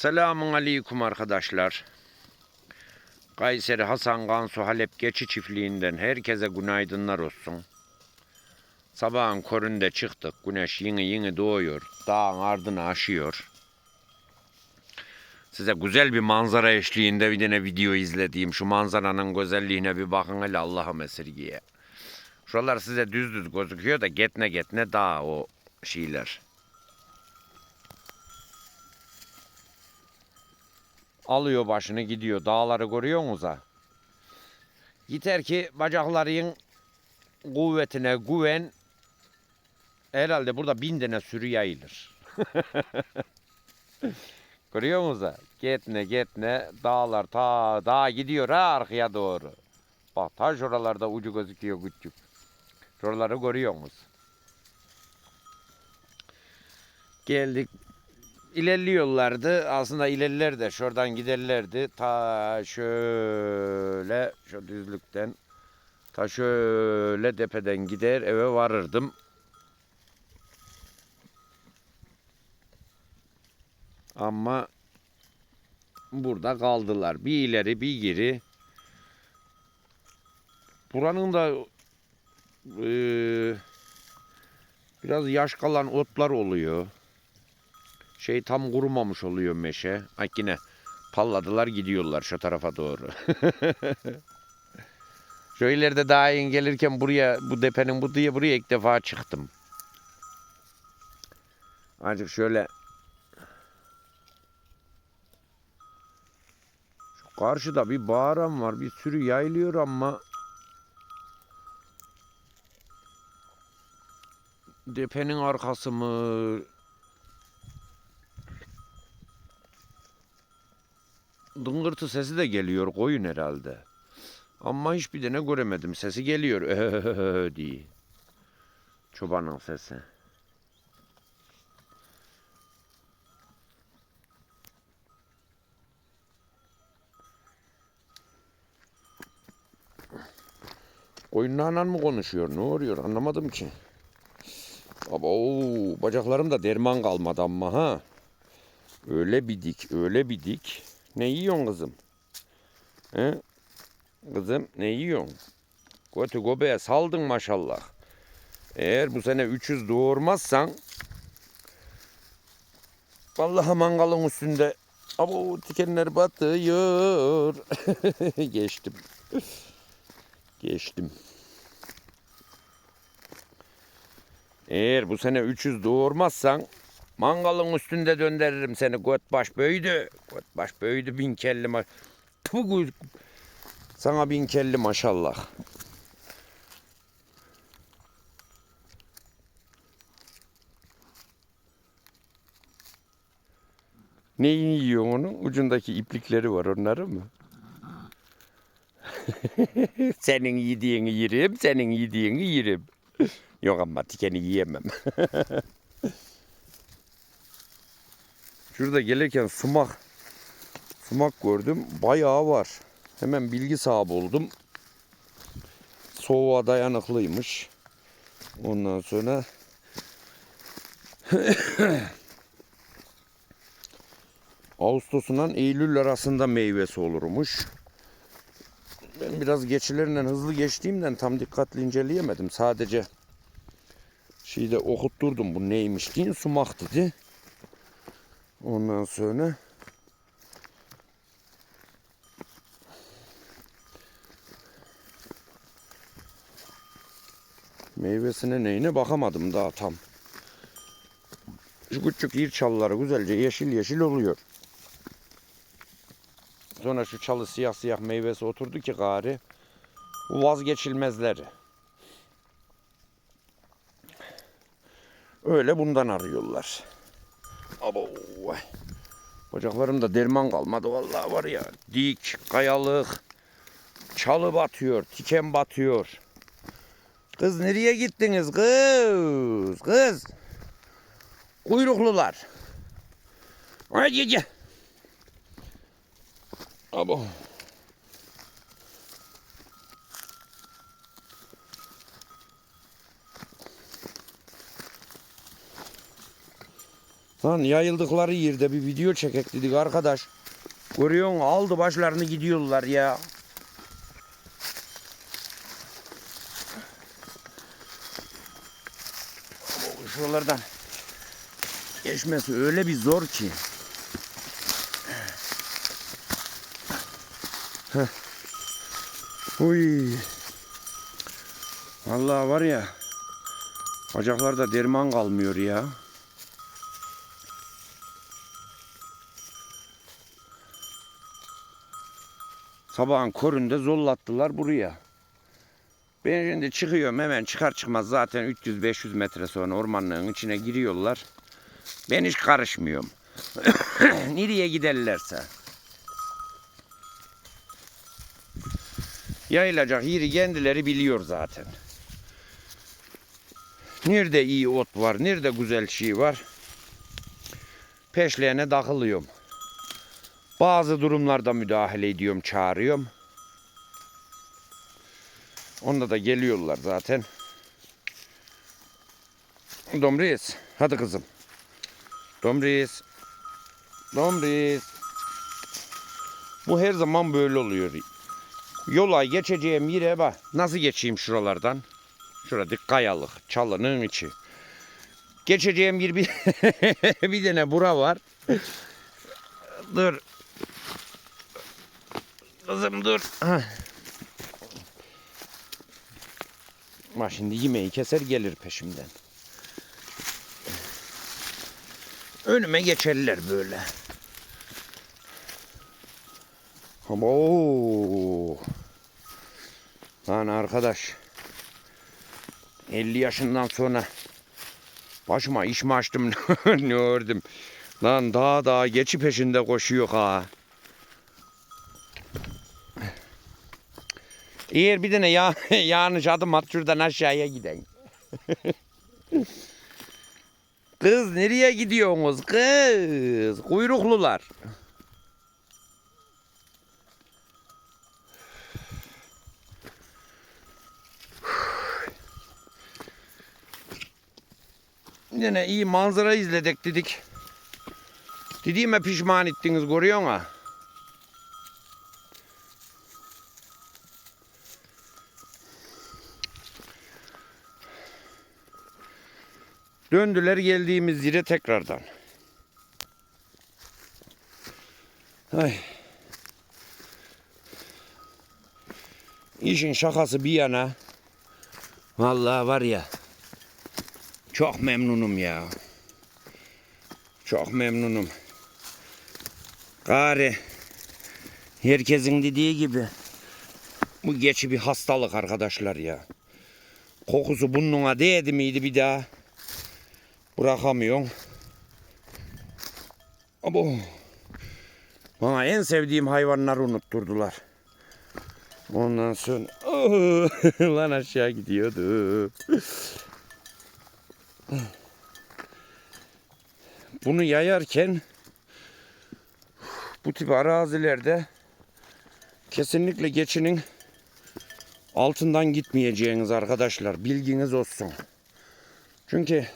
Selamun aleyküm arkadaşlar. Kayseri Hasan Gansu Halep Geçi çiftliğinden herkese günaydınlar olsun. Sabahın köründe çıktık. Güneş yeni yeni doğuyor. Dağın ardını aşıyor. Size güzel bir manzara eşliğinde bir tane video izlediğim şu manzaranın güzelliğine bir bakın hele Allah'ım esirgiye. Şuralar size düz düz gözüküyor da getne getne dağ o şeyler. Alıyor başını gidiyor. Dağları görüyor musunuz? Yeter ki bacakların kuvvetine güven. Herhalde burada bin tane sürü yayılır. görüyor musunuz ha? Gitne gitne dağlar ta dağ gidiyor ha arkaya doğru. Bak ta şuralarda ucu gözüküyor küçük. Şuraları görüyor musunuz? Geldik ilerliyorlardı. Aslında ilerler de şuradan giderlerdi. Ta şöyle şu düzlükten ta şöyle tepeden gider eve varırdım. Ama burada kaldılar. Bir ileri bir geri. Buranın da eee, biraz yaş kalan otlar oluyor şey tam kurumamış oluyor meşe. Ay yine palladılar gidiyorlar şu tarafa doğru. şu ileride daha iyi gelirken buraya bu depenin bu diye buraya ilk defa çıktım. Azıcık şöyle şu karşıda bir bağıran var. Bir sürü yayılıyor ama depenin arkası mı dıngırtı sesi de geliyor koyun herhalde. Ama hiçbir tane göremedim. Sesi geliyor diye. Çobanın sesi. Koyunlarla mı konuşuyor? Ne oluyor? Anlamadım ki. Aba oo, bacaklarımda derman kalmadı ama ha. Öyle bir dik, öyle bir dik. Ne yiyorsun kızım? He? Kızım ne yiyorsun? Götü göbeğe saldın maşallah. Eğer bu sene 300 doğurmazsan vallahi mangalın üstünde abo tikenler batıyor. Geçtim. Geçtim. Eğer bu sene 300 doğurmazsan Mangalın üstünde döndürürüm seni. Göt baş büyüdü. Göt baş büyüdü bin kelli ma Puh, Sana bin kelli maşallah. Neyi yiyor onun? Ucundaki iplikleri var onları mı? senin yediğini yerim, senin yediğini yerim. Yok ama tikeni yiyemem. Şurada gelirken sumak sumak gördüm. Bayağı var. Hemen bilgi sahibi oldum. Soğuğa dayanıklıymış. Ondan sonra Ağustos'undan Eylül arasında meyvesi olurmuş. Ben biraz geçilerinden hızlı geçtiğimden tam dikkatli inceleyemedim. Sadece şeyde okutturdum bu neymiş diye sumak dedi. Ondan sonra meyvesine neyine bakamadım daha tam. Şu küçük ir çalıları güzelce yeşil yeşil oluyor. Sonra şu çalı siyah siyah meyvesi oturdu ki gari. Vazgeçilmezleri. Öyle bundan arıyorlar. Abo. Bacaklarımda derman kalmadı vallahi var ya. Dik, kayalık, çalı batıyor, tiken batıyor. Kız nereye gittiniz kız? Kız. Kuyruklular. Hadi gel. Abo. Lan yayıldıkları yerde bir video çekek dedik arkadaş. Görüyor musun? Aldı başlarını gidiyorlar ya. Şuralardan geçmesi öyle bir zor ki. Heh. Uy. Vallahi var ya. Bacaklarda derman kalmıyor ya. Sabahın köründe zollattılar buraya. Ben şimdi çıkıyorum hemen çıkar çıkmaz zaten 300-500 metre sonra ormanlığın içine giriyorlar. Ben hiç karışmıyorum. Nereye giderlerse. Yayılacak yeri kendileri biliyor zaten. Nerede iyi ot var, nerede güzel şey var. Peşlerine takılıyorum. Bazı durumlarda müdahale ediyorum, çağırıyorum. Onda da geliyorlar zaten. Domris, hadi kızım. Domris. Domris. Bu her zaman böyle oluyor. Yola geçeceğim yere bak. Nasıl geçeyim şuralardan? Şurada kayalık, çalının içi. Geçeceğim yer bir, bir tane bura var. Dur. Kızım dur. Bak şimdi yemeği keser gelir peşimden. Önüme geçerler böyle. Abo. Lan arkadaş. 50 yaşından sonra başıma iş mi açtım ne gördüm. Lan daha daha geçi peşinde koşuyor ha. Eğer bir tane ya, yanlış adım at şuradan aşağıya gideyim. Kız nereye gidiyorsunuz kız? Kuyruklular. Yine iyi manzara izledik dedik. Dediğime pişman ettiniz görüyor musun? Döndüler geldiğimiz yere tekrardan. Ay. İşin şakası bir yana. Vallahi var ya. Çok memnunum ya. Çok memnunum. Gari herkesin dediği gibi bu geçi bir hastalık arkadaşlar ya. Kokusu burnuna değdi miydi bir daha bırakamıyorsun. Abo. Bana en sevdiğim hayvanları unutturdular. Ondan sonra Oh, lan aşağı gidiyordu. Bunu yayarken bu tip arazilerde kesinlikle geçinin altından gitmeyeceğiniz arkadaşlar. Bilginiz olsun. Çünkü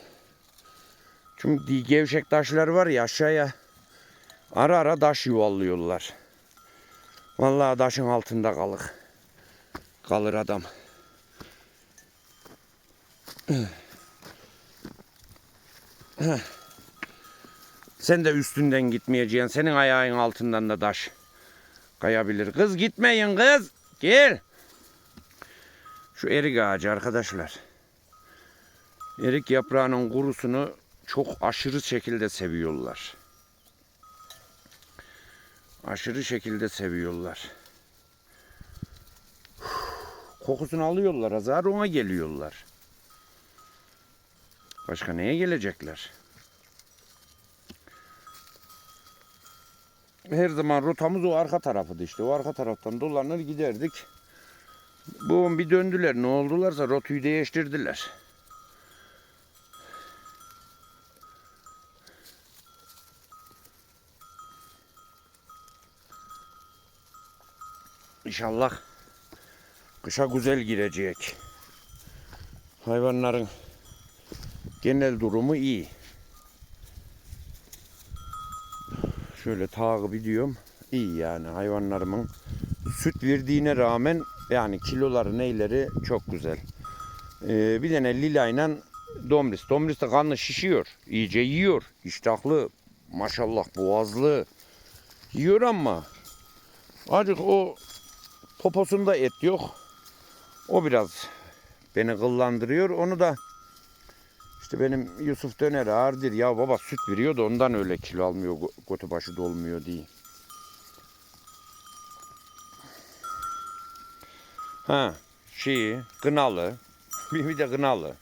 çünkü gevşek taşlar var ya aşağıya ara ara taş yuvallıyorlar. Vallahi taşın altında kalık. Kalır adam. Sen de üstünden gitmeyeceksin. Senin ayağın altından da taş kayabilir. Kız gitmeyin kız. Gel. Şu erik ağacı arkadaşlar. Erik yaprağının kurusunu çok aşırı şekilde seviyorlar. Aşırı şekilde seviyorlar. Kokusunu alıyorlar. Azar ona geliyorlar. Başka neye gelecekler? Her zaman rotamız o arka tarafıydı işte. O arka taraftan dolanır giderdik. Bu bir döndüler. Ne oldularsa rotayı değiştirdiler. İnşallah kışa güzel girecek. Hayvanların genel durumu iyi. Şöyle takip ediyorum. İyi yani hayvanlarımın süt verdiğine rağmen yani kiloları neyleri çok güzel. Ee, bir tane Lila ile Domris. Domris de kanlı şişiyor. İyice yiyor. İştahlı. Maşallah boğazlı. Yiyor ama acık o poposunda et yok. O biraz beni kıllandırıyor. Onu da işte benim Yusuf Döner ağırdır. Ya baba süt veriyor da ondan öyle kilo almıyor. Götü başı dolmuyor diye. Ha, şeyi, kınalı. Bir, de kınalı.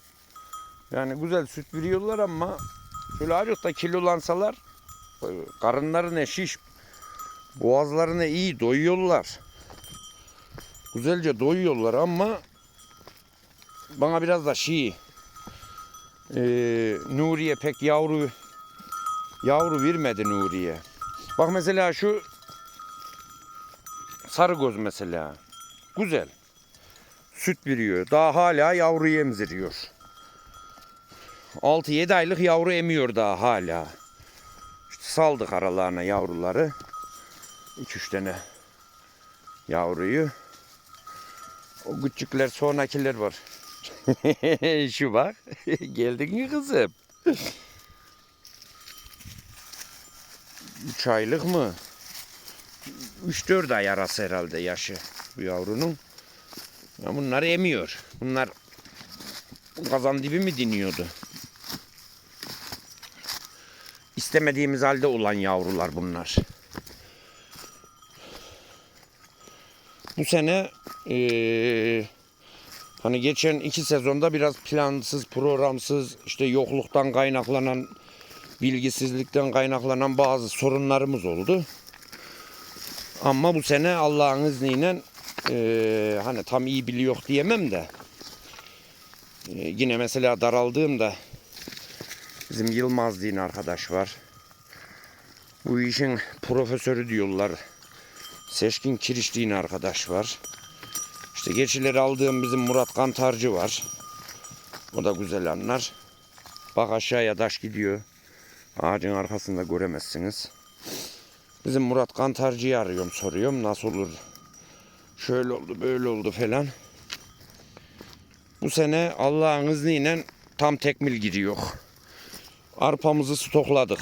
Yani güzel süt veriyorlar ama şöyle azıcık da kilolansalar e, karınları ne şiş, boğazlarına iyi doyuyorlar. Güzelce doyuyorlar ama bana biraz da şey e, Nuriye pek yavru yavru vermedi Nuriye. Bak mesela şu sarı göz mesela. Güzel. Süt veriyor. Daha hala yavru emziriyor. 6-7 aylık yavru emiyor daha hala. İşte saldık aralarına yavruları. 2-3 tane yavruyu. O küçükler sonrakiler var. Şu bak. Geldin mi kızım? 3 aylık mı? 3-4 ay arası herhalde yaşı bu yavrunun. Ya bunlar emiyor. Bunlar kazan dibi mi diniyordu? İstemediğimiz halde olan yavrular bunlar. Bu sene eee, hani geçen iki sezonda biraz plansız, programsız, işte yokluktan kaynaklanan, bilgisizlikten kaynaklanan bazı sorunlarımız oldu. Ama bu sene Allah'ın izniyle eee, hani tam iyi biliyor diyemem de eee, yine mesela daraldığımda bizim Yılmaz diye arkadaş var. Bu işin profesörü diyorlar. Seçkin Kiriş diye arkadaş var. İşte geçileri aldığım bizim Murat Kantarcı var. O da güzel anlar. Bak aşağıya taş gidiyor. Ağacın arkasında göremezsiniz. Bizim Murat Kantarcı'yı arıyorum soruyorum nasıl olur. Şöyle oldu böyle oldu falan. Bu sene Allah'ın izniyle tam tekmil gidiyor. Arpamızı stokladık.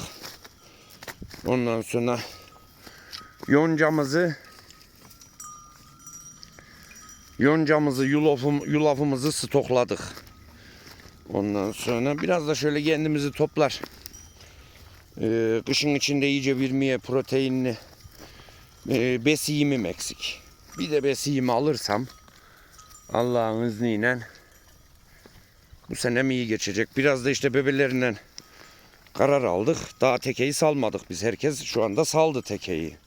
Ondan sonra yoncamızı yoncamızı yulafım, yulafımızı stokladık. Ondan sonra biraz da şöyle kendimizi toplar. Ee, kışın içinde iyice vermeye proteinli e, besiyimim eksik. Bir de besiyimi alırsam Allah'ın izniyle bu senem iyi geçecek. Biraz da işte bebelerinden karar aldık. Daha tekeyi salmadık biz. Herkes şu anda saldı tekeyi.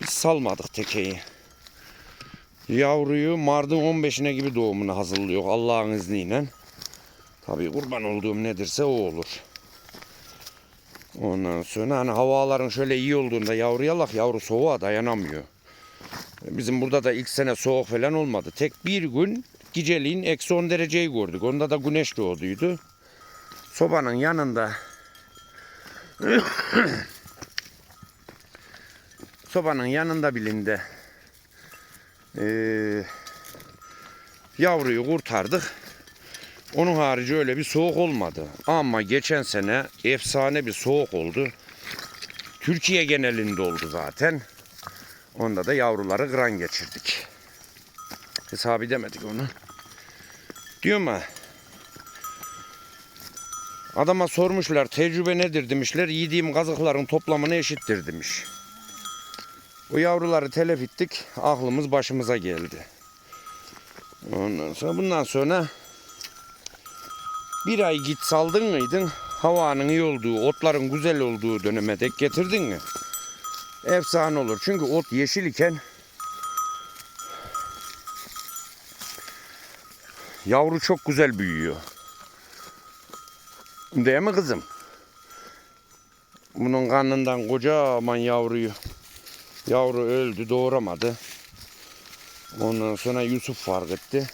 Biz salmadık tekeyi. Yavruyu Mardin 15'ine gibi doğumunu hazırlıyor Allah'ın izniyle. Tabii kurban olduğum nedirse o olur. Ondan sonra hani havaların şöyle iyi olduğunda yavruya lak yavru soğuğa dayanamıyor. Bizim burada da ilk sene soğuk falan olmadı. Tek bir gün geceliğin eksi 10 dereceyi gördük. Onda da güneş doğduydu. Sobanın yanında sobanın yanında bilinde eee yavruyu kurtardık. Onun harici öyle bir soğuk olmadı. Ama geçen sene efsane bir soğuk oldu. Türkiye genelinde oldu zaten. Onda da yavruları kıran geçirdik. Hesap edemedik onu. Diyorum ha. Adama sormuşlar tecrübe nedir demişler. Yediğim kazıkların toplamını eşittir demiş. O yavruları telef ettik. Aklımız başımıza geldi. Ondan sonra bundan sonra bir ay git saldın mıydın? Havanın iyi olduğu, otların güzel olduğu döneme dek getirdin mi? Efsane olur. Çünkü ot yeşil iken yavru çok güzel büyüyor. Değil mi kızım? Bunun karnından kocaman yavruyu yavru öldü doğuramadı. Ondan sonra Yusuf fark etti.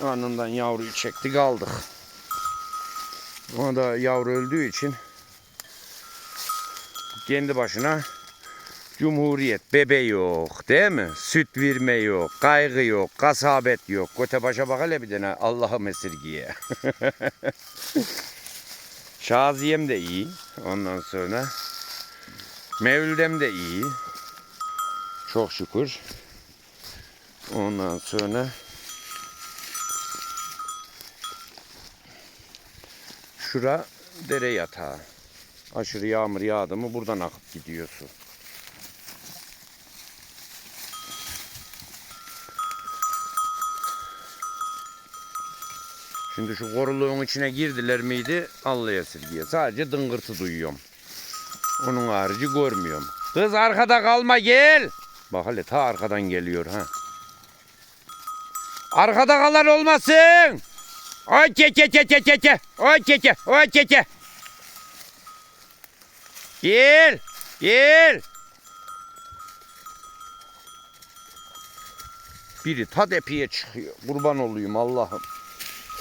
Karnından yavruyu çekti kaldık. O da yavru öldüğü için kendi başına Cumhuriyet, bebe yok değil mi? Süt verme yok, kaygı yok, kasabet yok. Göte başa bak hele bir tane Allah'ım esirgiye. Şaziyem de iyi. Ondan sonra Mevlüdem de iyi. Çok şükür. Ondan sonra şura dere yatağı. Aşırı yağmur yağdı mı buradan akıp gidiyor su. Şimdi şu koruluğun içine girdiler miydi Allah esirgiye. Sadece dıngırtı duyuyorum. Onun harici görmüyorum. Kız arkada kalma gel. Bak hele ta arkadan geliyor ha. Arkada kalan olmasın. Çe çe. Oy çe çe. Oy çe çe. Gel. Gel. Biri ta depiye çıkıyor. Kurban olayım Allah'ım.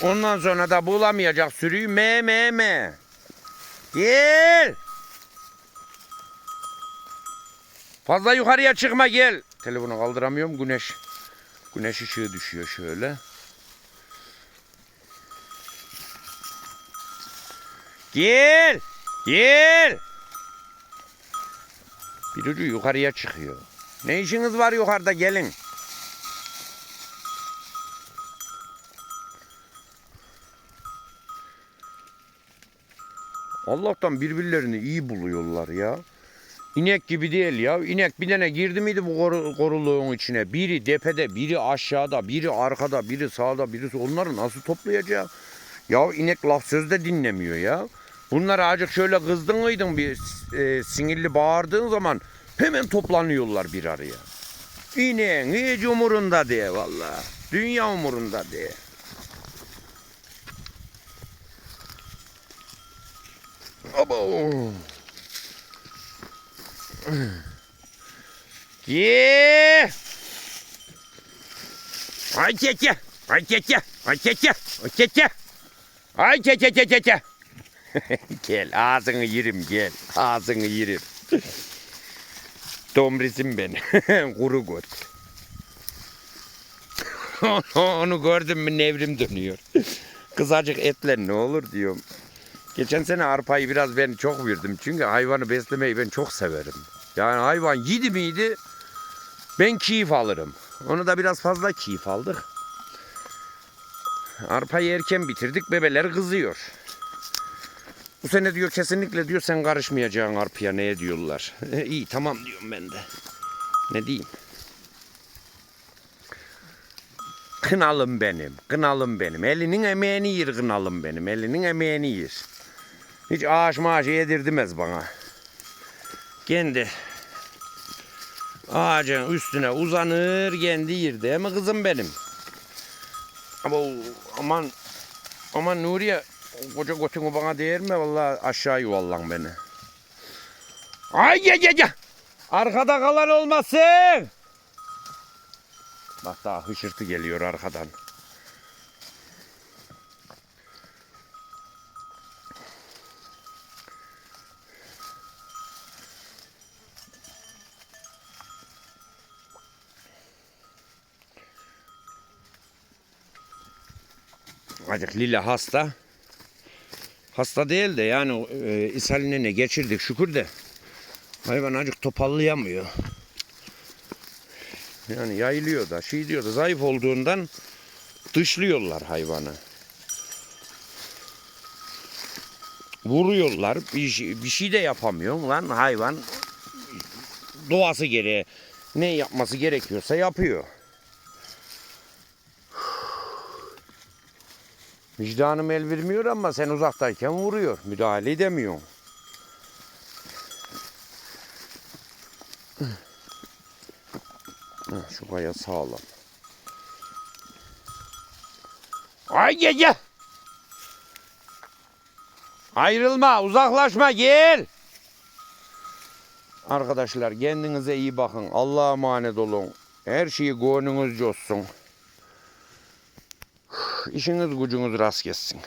Ondan sonra da bulamayacak sürüyü me me me. Gel. Fazla yukarıya çıkma gel. Telefonu kaldıramıyorum güneş. Güneş ışığı düşüyor şöyle. Gel. Gel. Bir yukarıya çıkıyor. Ne işiniz var yukarıda gelin. Allah'tan birbirlerini iyi buluyorlar ya. İnek gibi değil ya. İnek bir tane girdi miydi bu koru, koruluğun içine? Biri tepede, biri aşağıda, biri arkada, biri sağda, birisi onları nasıl toplayacak? Ya inek laf sözde dinlemiyor ya. Bunlar acık şöyle kızdın mıydın bir e, sinirli bağırdığın zaman hemen toplanıyorlar bir araya. İneğin hiç umurunda diye vallahi. Dünya umurunda diye. Abo. Ye. Ay çeke. Ay çeke. Ay çeke. Ay çeke. Ay çeke çeke çeke. gel ağzını yerim gel. Ağzını yerim. Domrizim ben. Kuru göt. Onu gördüm mü nevrim dönüyor. Kızacık etle ne olur diyorum. Geçen sene arpayı biraz ben çok verdim. Çünkü hayvanı beslemeyi ben çok severim. Yani hayvan yedi miydi ben keyif alırım. Onu da biraz fazla keyif aldık. Arpayı erken bitirdik. Bebeler kızıyor. Bu sene diyor kesinlikle diyor sen karışmayacaksın arpaya neye diyorlar. İyi tamam diyorum ben de. Ne diyeyim? Kınalım benim, kınalım benim. Elinin emeğini yer kınalım benim. Elinin emeğini yer. Hiç ağaç maaş yedirmez bana. Kendi ağacın üstüne uzanır kendi yer mi kızım benim? Ama aman aman Nuriye koca götünü bana değer mi? Vallahi aşağı yuvallan beni. Ay ye ye ye. Arkada kalan olmasın. Bak daha hışırtı geliyor arkadan. Acık Lila hasta. Hasta değil de yani e, ishaline ne geçirdik şükür de. Hayvan acık topallayamıyor. Yani yayılıyor da şey diyor da zayıf olduğundan dışlıyorlar hayvanı. Vuruyorlar. Bir şey, bir şey de yapamıyor lan hayvan. Doğası gereği ne yapması gerekiyorsa yapıyor. Vicdanım el vermiyor ama sen uzaktayken vuruyor. Müdahale edemiyorsun. Şu kaya sağlam. Ay gel. Ayrılma, uzaklaşma, gel. Arkadaşlar kendinize iyi bakın. Allah'a emanet olun. Her şeyi gönlünüzce olsun. İşiniz gücünüz rast gelsin.